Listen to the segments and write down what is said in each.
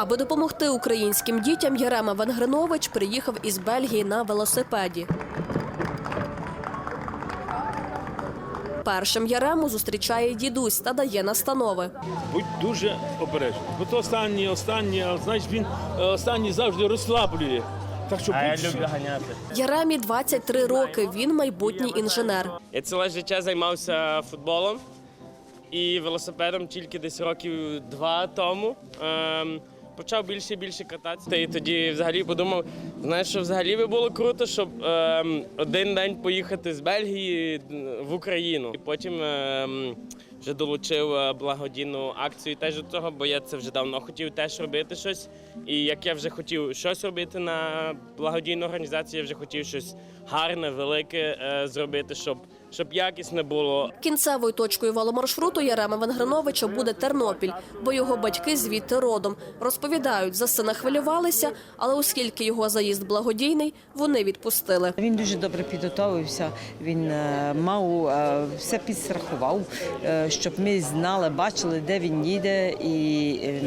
Аби допомогти українським дітям, Ярема Венгринович приїхав із Бельгії на велосипеді. Першим Ярему зустрічає дідусь та дає настанови. Будь дуже обережний. Бо то останній, останній, а знаєш, він е, останній завжди розслаблює. Так що будь люблю ганяти. Яремі 23 роки. Він майбутній інженер. Я ціле життя займався футболом і велосипедом тільки десь років два тому. Ем, почав більше і більше кататися. І тоді взагалі подумав, знаєш, що взагалі би було круто, щоб ем, один день поїхати з Бельгії в Україну. І потім ем, вже долучив е, благодійну акцію теж до цього, бо я це вже давно хотів теж робити щось. І як я вже хотів щось робити на благодійну організацію, я вже хотів щось гарне, велике е, зробити, щоб, щоб якісне було. Кінцевою точкою веломаршруту Ярема Венгриновича буде Тернопіль, бо його батьки звідти родом. Розповідають, за сина хвилювалися, але оскільки його заїзд благодійний, вони відпустили. Він дуже добре підготовився. Він е, мав е, все підстрахував, е, щоб ми знали, бачили, де він їде, і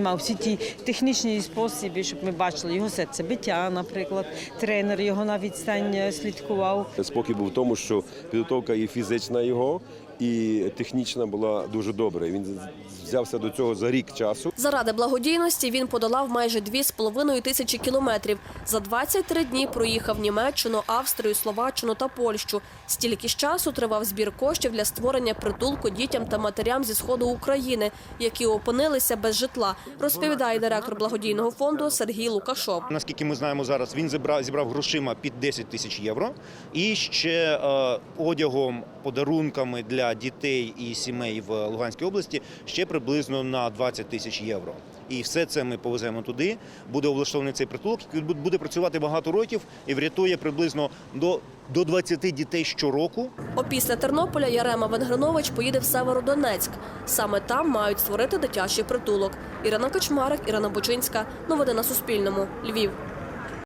мав всі ті технічні способи, щоб ми бачили його серцебиття, наприклад. Тренер його на відстань е, слідкував. Спокій був в тому, що підготовка і фізична його, і технічна була дуже добра. Він взявся до цього за рік часу. Заради благодійності він подолав майже 2,5 тисячі кілометрів. За 23 дні проїхав Німеччину, Австрію, Словаччину та Польщу. Стільки ж часу тривав збір коштів для створення притулку дітям та матерям зі сходу України, які опинилися без житла, розповідає директор благодійного фонду Сергій Лукашов. Наскільки ми знаємо зараз, він зібрав, зібрав грошима під 10 тисяч євро і ще е, одягом, подарунками для дітей і сімей в Луганській області ще приблизно на 20 тисяч євро. І все це ми повеземо туди. Буде облаштований цей притулок, який буде- працювати багато років і врятує приблизно до, до 20 дітей щороку. Опісля Тернополя Ярема Венгринович поїде в Северодонецьк. Саме там мають створити дитячий притулок. Ірина Кочмарик, Ірина Бучинська. Новини на Суспільному. Львів.